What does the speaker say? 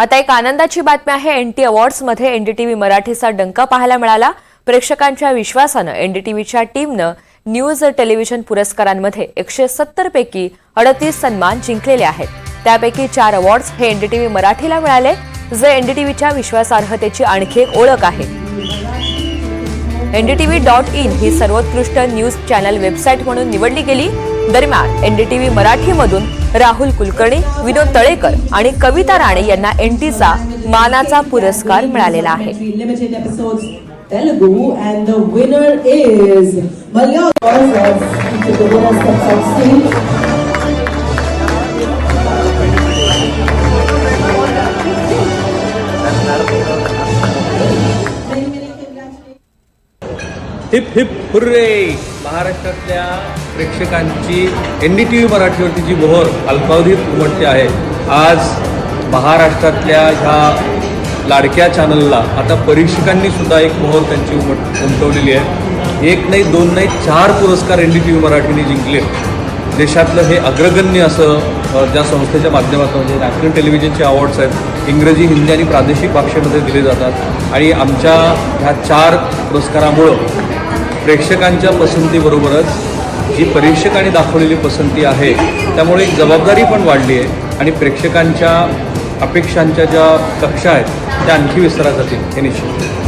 आता एक आनंदाची बातमी आहे. एनटी अवॉर्ड्समध्ये एनडीटीव्ही मराठीचा डंका पाहायला मिळाला. प्रेक्षकांच्या विश्वासानं एनडीटीव्हीच्या टीमनं न्यूज टेलिव्हिजन पुरस्कारांमध्ये एकशे सत्तर पैकी अडतीस सन्मान जिंकलेले आहेत. त्यापैकी चार अवॉर्ड्स हे एनडीटीव्ही मराठीला मिळाले जे एनडीटीव्हीच्या विश्वासार्हतेची आणखी एक ओळख आहे. एनडीटीव्ही डॉट इन ही सर्वोत्कृष्ट न्यूज चॅनल वेबसाईट म्हणून निवडली गेली. दरम्यान एनडीटीव्ही मराठीमधून राहुल कुलकर्णी विनोद तळेकर आणि कविता राणे यांना एनटीचा मानाचा पुरस्कार मिळालेला आहे Telugu and the winner is Malayalam. Hip hip hurray. महाराष्ट्रातल्या प्रेक्षकांची एन डी टी व्ही मराठीवरती जी मोहर अल्पावधीत उमटते आहे आज महाराष्ट्रातल्या ह्या लाडक्या चॅनलला आता परीक्षकांनी सुद्धा एक मोहर त्यांची उमट उमटवलेली आहे. एक नाही दोन नाही चार पुरस्कार एन डी टी व्ही मराठीने जिंकले देशातलं हे अग्रगण्य असं ज्या संस्थेच्या माध्यमातून म्हणजे नॅशनल टेलिव्हिजनचे अवॉर्ड्स आहेत इंग्रजी हिंदी आणि प्रादेशिक भाषेमध्ये दिले जातात. आणि आमच्या ह्या चार पुरस्कारामुळं प्रेक्षकांच्या पसंतीबरोबरच जी परीक्षकांनी दाखवलेली पसंती आहे त्यामुळे एक जबाबदारी पण वाढली आहे आणि प्रेक्षकांच्या अपेक्षांच्या ज्या कक्षा आहेत त्या आणखी विस्तारात जातील हे निश्चित.